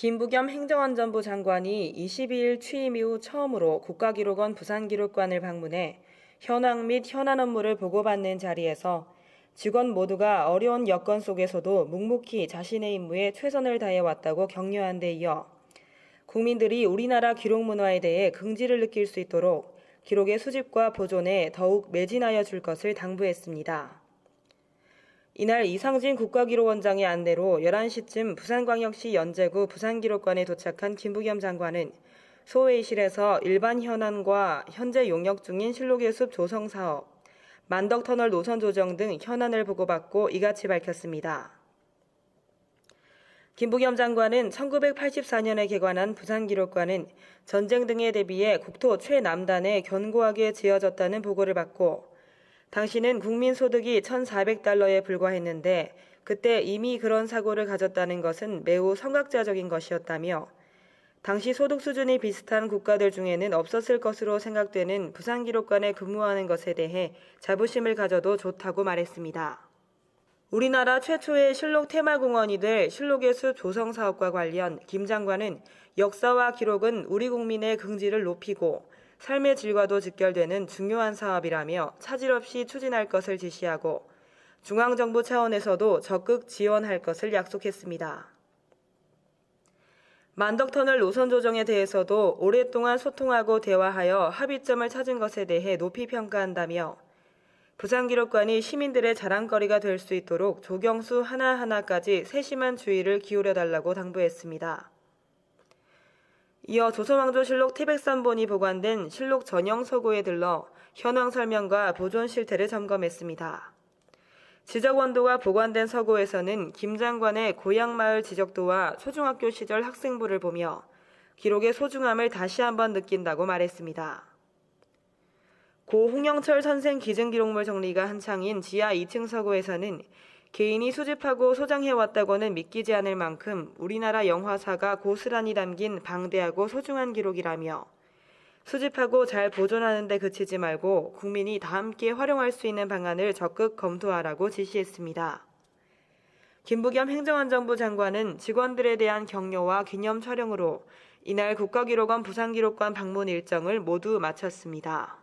김부겸 행정안전부 장관이 22일 취임 이후 처음으로 국가기록원 부산기록관을 방문해 현황 및 현안 업무를 보고받는 자리에서 직원 모두가 어려운 여건 속에서도 묵묵히 자신의 임무에 최선을 다해 왔다고 격려한 데 이어 국민들이 우리나라 기록 문화에 대해 긍지를 느낄 수 있도록 기록의 수집과 보존에 더욱 매진하여 줄 것을 당부했습니다. 이날 이상진 국가기록원장의 안내로 11시쯤 부산광역시 연제구 부산기록관에 도착한 김부겸 장관은 소회의실에서 일반 현안과 현재 용역 중인 실록의 숲 조성 사업, 만덕터널 노선 조정 등 현안을 보고받고 이같이 밝혔습니다. 김부겸 장관은 1984년에 개관한 부산기록관은 전쟁 등에 대비해 국토 최남단에 견고하게 지어졌다는 보고를 받고 당시는 국민 소득이 1,400달러에 불과했는데 그때 이미 그런 사고를 가졌다는 것은 매우 성각자적인 것이었다며 당시 소득 수준이 비슷한 국가들 중에는 없었을 것으로 생각되는 부산기록관에 근무하는 것에 대해 자부심을 가져도 좋다고 말했습니다. 우리나라 최초의 실록 테마공원이 될 실록의 숲 조성 사업과 관련 김 장관은 역사와 기록은 우리 국민의 긍지를 높이고 삶의 질과도 직결되는 중요한 사업이라며 차질 없이 추진할 것을 지시하고 중앙정부 차원에서도 적극 지원할 것을 약속했습니다. 만덕터널 노선 조정에 대해서도 오랫동안 소통하고 대화하여 합의점을 찾은 것에 대해 높이 평가한다며 부산기록관이 시민들의 자랑거리가 될 수 있도록 조경수 하나하나까지 세심한 주의를 기울여 달라고 당부했습니다. 이어 조선왕조실록 태백산본이 보관된 실록 전용 서고에 들러 현황 설명과 보존 실태를 점검했습니다. 지적 원도가 보관된 서고에서는 김 장관의 고향마을 지적도와 초중학교 시절 학생부를 보며 기록의 소중함을 다시 한번 느낀다고 말했습니다. 고 홍영철 선생 기증기록물 정리가 한창인 지하 2층 서고에서는 개인이 수집하고 소장해왔다고는 믿기지 않을 만큼 우리나라 영화사가 고스란히 담긴 방대하고 소중한 기록이라며 수집하고 잘 보존하는 데 그치지 말고 국민이 다 함께 활용할 수 있는 방안을 적극 검토하라고 지시했습니다. 김부겸 행정안전부 장관은 직원들에 대한 격려와 기념 촬영으로 이날 국가기록원 부산기록관 방문 일정을 모두 마쳤습니다.